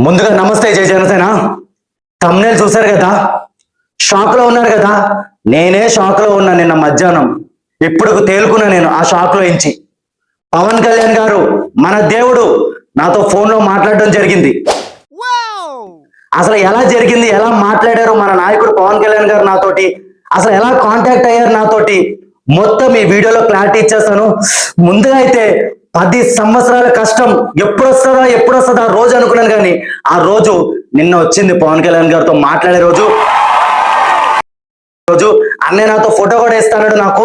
ముందుగా నమస్తే జయ జనసేన. తమ్నేల్ చూశారు కదా? షాక్లో ఉన్నారు కదా? నేనే షాక్లో ఉన్నా నిన్న మధ్యాహ్నం. ఇప్పుడు తేలుకున్నా నేను ఆ షాక్లో ఇంచి పవన్ కళ్యాణ్ గారు మన దేవుడు నాతో ఫోన్లో మాట్లాడడం జరిగింది. అసలు ఎలా జరిగింది? ఎలా మాట్లాడారు మన నాయకుడు పవన్ కళ్యాణ్ గారు నాతోటి? అసలు ఎలా కాంటాక్ట్ అయ్యారు నాతోటి? మొత్తం ఈ వీడియోలో క్లారిటీ ఇచ్చేస్తాను. ముందుగా అయితే పది సంవత్సరాల కష్టం ఎప్పుడు వస్తుందా ఎప్పుడు వస్తుందా ఆ రోజు అనుకున్నాను కానీ ఆ రోజు నిన్న వచ్చింది పవన్ కళ్యాణ్ గారితో మాట్లాడే రోజు. రోజు అన్నయ్య నాతో ఫోటో కూడా ఇస్తాడు నాకు.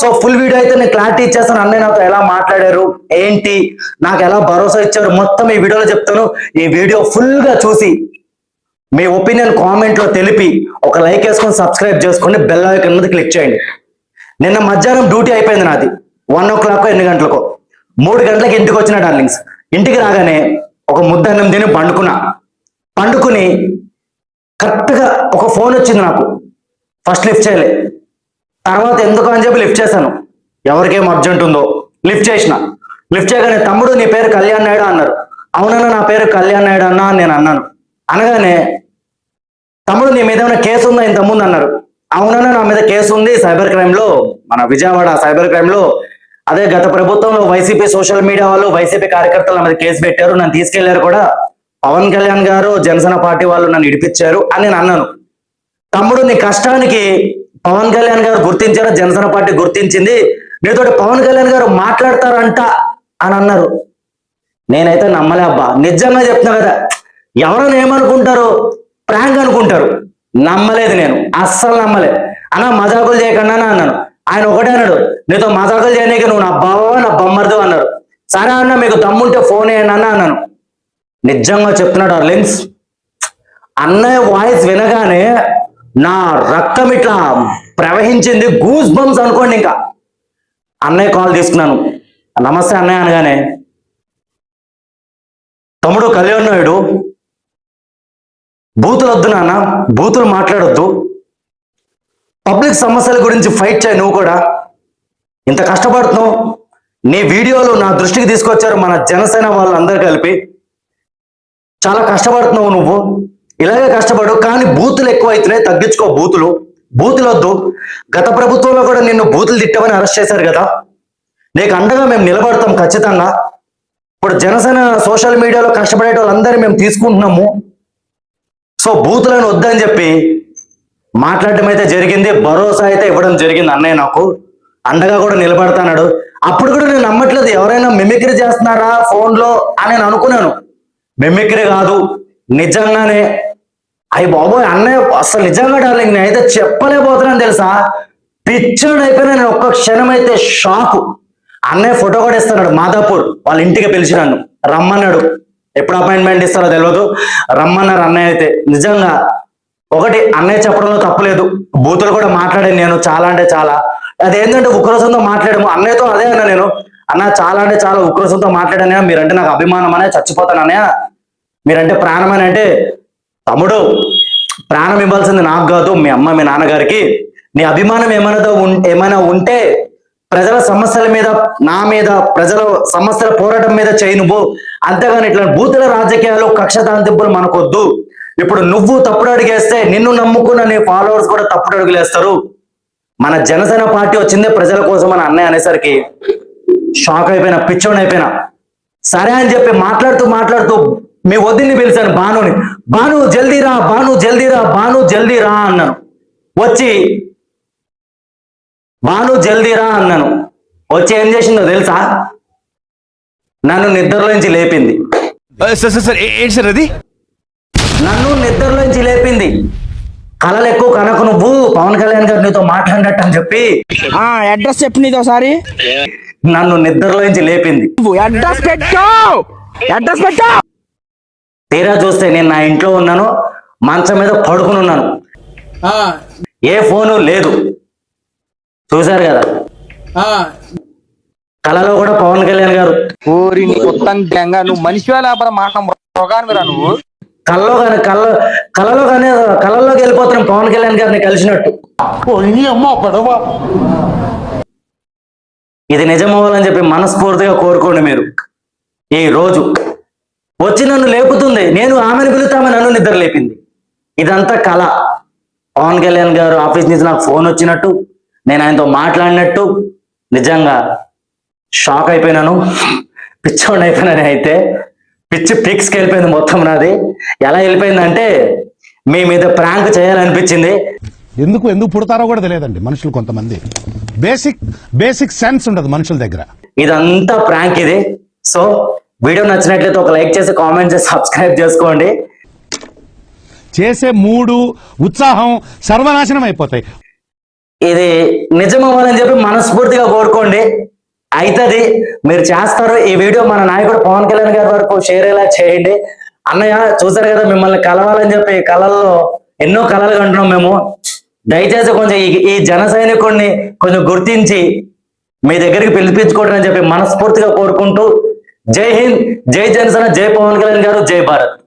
సో ఫుల్ వీడియో అయితే నేను క్లారిటీ ఇచ్చేస్తాను. అన్నయ్య నాతో ఎలా మాట్లాడారు? ఏంటి? నాకు ఎలా భరోసా ఇచ్చారు? మొత్తం ఈ వీడియోలో చెప్తాను. ఈ వీడియో ఫుల్గా చూసి మీ ఒపీనియన్ కామెంట్లో తెలిపి ఒక లైక్ వేసుకొని సబ్స్క్రైబ్ చేసుకోండి బెల్ ఐకాన్ మీద క్లిక్ చేయండి. నిన్న మధ్యాహ్నం డ్యూటీ అయిపోయింది నాది. వన్ ఓ క్లాక్ ఎన్ని గంటలకు. మూడు గంటలకు ఇంటికి వచ్చిన డార్లింగ్స్ ఇంటికి రాగానే ఒక ముద్ద అన్నం తిని పండుకున్నా. పండుకుని కరెక్ట్గా ఒక ఫోన్ వచ్చింది నాకు. ఫస్ట్ లిఫ్ట్ చేయలే. తర్వాత ఎందుకు అని చెప్పి లిఫ్ట్ చేశాను. ఎవరికేం అర్జెంట్ ఉందో లిఫ్ట్ చేసిన. లిఫ్ట్ చేయగానే తమ్ముడు నీ పేరు కళ్యాణ్ నాయుడు అన్నారు. అవునన్నా నా పేరు కళ్యాణ్ నాయుడు అన్నా అని నేను అన్నాను. అనగానే తమ్ముడు నీ మీద ఏమైనా కేసు ఉందా ఇంతకుముందు? అన్నారు. అవునన్నా నా మీద కేసు ఉంది సైబర్ క్రైమ్లో మన విజయవాడ సైబర్ క్రైమ్లో అదే గత ప్రభుత్వంలో వైసీపీ సోషల్ మీడియా వాళ్ళు వైసీపీ కార్యకర్తలు నా మీద కేసు పెట్టారు నన్ను తీసుకెళ్ళారు కూడా. పవన్ కళ్యాణ్ గారు జనసేన పార్టీ వాళ్ళు నన్ను ఇడిపించారు అని నేను అన్నాను. తమ్ముడు నీ కష్టానికి పవన్ కళ్యాణ్ గారు గుర్తించారు? జనసేన పార్టీ గుర్తించింది. నీతో పవన్ కళ్యాణ్ గారు మాట్లాడతారంట అని అన్నారు. నేనైతే నమ్మలే అబ్బా. నిజంగా చెప్తున్నా కదా ఎవరైనా ఏమనుకుంటారు ప్రాంక్ అనుకుంటారు. నమ్మలేదు నేను. అస్సలు నమ్మలే. అన్న మజాకులు చేయకుండా అన్నాను. ఆయన ఒకటే అన్నాడు నీతో మజాకులు చేయనీకి నువ్వు నా బావ నా బొమ్మర్దు అన్నారు సరే అన్న మీకు దమ్ముంటే ఫోన్ వేయండి అన్న అన్నాను. నిజంగా చెప్తున్నాడు డార్లింగ్స్ అన్నయ్య వాయిస్ వినగానే నా రక్తం ఇట్లా ప్రవహించింది గూస్ బంప్స్ అనుకోండి ఇంకా. అన్నయ్య కాల్ తీసుకున్నాను. నమస్తే అన్నయ్య అనగానే తమ్ముడు కళ్యాణ్ నాయుడు బూతులు వద్దు నాన్న బూతులు మాట్లాడొద్దు. పబ్లిక్ సమస్యల గురించి ఫైట్ చేయి నువ్వు కూడా. ఇంత కష్టపడుతున్నావు. నీ వీడియోలు నా దృష్టికి తీసుకొచ్చారు మన జనసేన వాళ్ళందరూ కలిపి. చాలా కష్టపడుతున్నావు నువ్వు. ఇలాగే కష్టపడు కానీ బూతులు ఎక్కువ అవుతున్నాయి తగ్గించుకో బూతులు. బూతులు వద్దు గత ప్రభుత్వంలో కూడా నిన్ను బూతులు తిట్టమని అరెస్ట్ చేశారు కదా. నీకు అండగా మేము నిలబడతాం ఖచ్చితంగా. ఇప్పుడు జనసేన సోషల్ మీడియాలో కష్టపడే వాళ్ళందరినీ మేము తీసుకుంటున్నాము. సో బూతులను వద్దని చెప్పి మాట్లాడటం అయితే జరిగింది భరోసా అయితే ఇవ్వడం జరిగింది అన్నయ్య నాకు. అండగా కూడా నిలబడతాడు అప్పుడు కూడా నేను నమ్మట్లేదు ఎవరైనా మిమిక్రీ చేస్తున్నారా ఫోన్లో అని నేను అనుకున్నాను. మిమిక్రీ కాదు నిజంగానే. అయ్యి బాబోయ్ అన్నయ్య అసలు నిజంగా డార్లింగ్ నేను అయితే చెప్పలేకపోతున్నాను తెలుసా? పిచ్చోడు అయిపోయినా నేను ఒక్క క్షణం అయితే షాకు. అన్నయ్య ఫోటో కూడా ఇస్తున్నాడు మాదాపూర్ వాళ్ళ ఇంటికి పిలిచి నన్ను. రమ్మన్నాడు. ఎప్పుడు అపాయింట్మెంట్ ఇస్తారో తెలియదు రమ్మన్నారు అన్నయ్య అయితే. నిజంగా ఒకటి అన్నయ్య చెప్పడంలో తప్పలేదు. బూతులు కూడా మాట్లాడాను నేను చాలా అంటే చాలా. అదేంటంటే ఉక్రోసంతో మాట్లాడము. అన్నయ్యతో అదే అన్నా నేను. అన్న చాలా అంటే చాలా ఉక్రోసంతో మాట్లాడానయ్యా మీరంటే నాకు అభిమానం అనే చచ్చిపోతాను అన్నయ్య. మీరంటే ప్రాణం అని అంటే తమ్ముడు ప్రాణం ఇవ్వాల్సింది నాకు కాదు మీ అమ్మ మీ నాన్నగారికి. నీ అభిమానం ఏమైనా ఏమైనా ఉంటే ప్రజల సమస్యల మీద నా మీద ప్రజల సమస్యల పోరాటం మీద చేయి నువ్వు. అంతేగాని ఇట్లా బూతుల రాజకీయాలు కక్ష తాంతింపులు మనకొద్దు. ఇప్పుడు నువ్వు తప్పుడు అడిగేస్తే నిన్ను నమ్ముకున్న నీ ఫాలోవర్స్ కూడా తప్పుడు అడుగులేస్తారు. మన జనసేన పార్టీ వచ్చిందే ప్రజల కోసం అని అన్నయ్య అనేసరికి షాక్ అయిపోయినా పిచ్చోని అయిపోయినా. సరే అని చెప్పి మాట్లాడుతూ మాట్లాడుతూ మీ వదిన్ని పిలిచాను భానుని. భాను జల్దీ రా భాను జల్దీ రా భాను జల్దీ రా అన్నాను. వచ్చి భాను జల్దీ రా అన్నాను. వచ్చి ఏం చేసిందో తెలుసా? నన్ను నిద్రలోంచి లేపింది. సార్ సార్ ఏంటి సార్ అది? నన్ను నిద్రలోంచి లేపింది. కళలు ఎక్కువ కనకు నువ్వు. పవన్ కళ్యాణ్ గారు నీతో మాట్లాడినట్టు అని చెప్పి. ఆ అడ్రస్ చెప్పు నీది ఒకసారి. నన్ను నిద్రలోంచి లేపింది. నువ్వు అడ్రస్ పెట్టు. అడ్రస్ పెట్టు. తీరా చూస్తే నేను నా ఇంట్లో ఉన్నాను. మంచం మీద పడుకుని ఉన్నాను. ఏ ఫోను లేదు. చూశారు కదా? కళలో కూడా పవన్ కళ్యాణ్ గారు. నీ ఉత్తం గంగా నువ్వు మనిషి లేకపోతే మాట నువ్వు కళ్ళలో కానీ కళ్ళ కళలో కానీ కళల్లోకి వెళ్ళిపోతున్నాం. పవన్ కళ్యాణ్ గారిని కలిసినట్టు. ఇది నిజం అవ్వాలని చెప్పి మనస్ఫూర్తిగా కోరుకోండి మీరు. ఈ రోజు వచ్చి నన్ను లేపుతుంది. నేను ఆమెను పిలుతామె నన్ను నిద్ర లేపింది. ఇదంతా కళ. పవన్ కళ్యాణ్ గారు ఆఫీస్ నుంచి నాకు ఫోన్ వచ్చినట్టు నేను ఆయనతో మాట్లాడినట్టు నిజంగా షాక్ అయిపోయినాను. పిచ్చోండి అయిపోయినాను అయితే. పిచ్చి పిక్స్కి వెళ్ళిపోయింది మొత్తం నాది. ఎలా వెళ్ళిపోయిందంటే మీ మీద ప్రాంక్ చేయాలనిపించింది. ఎందుకు ఎందుకు పుడతారో కూడా తెలియదండి మనుషులు కొంతమంది. బేసిక్ బేసిక్ సెన్స్ ఉండదు మనుషుల దగ్గర. ఇదంతా ప్రాంక్ ఇది. సో వీడియో నచ్చినట్లయితే ఒక లైక్ చేసి కామెంట్ చేసి సబ్స్క్రైబ్ చేసుకోండి. చేసే మూడు ఉత్సాహం సర్వనాశనం అయిపోతాయి. ఇది నిజం అవ్వాలని చెప్పి మనస్ఫూర్తిగా కోరుకోండి. అవుతుంది మీరు చేస్తారు. ఈ వీడియో మన నాయకుడు పవన్ కళ్యాణ్ గారి వరకు షేర్ ఎలా చేయండి. అన్నయ్య చూసారు కదా మిమ్మల్ని కలవాలని చెప్పి కళల్లో ఎన్నో కళలు కంటున్నాం మేము. దయచేసి కొంచెం ఈ- ఈ జన సైనికుడిని కొంచెం గుర్తించి మీ దగ్గరికి పిలిపించుకోవడం అని చెప్పి మనస్ఫూర్తిగా కోరుకుంటూ జై హింద్ జై జనసేన జై పవన్ కళ్యాణ్ గారు జై భారత్.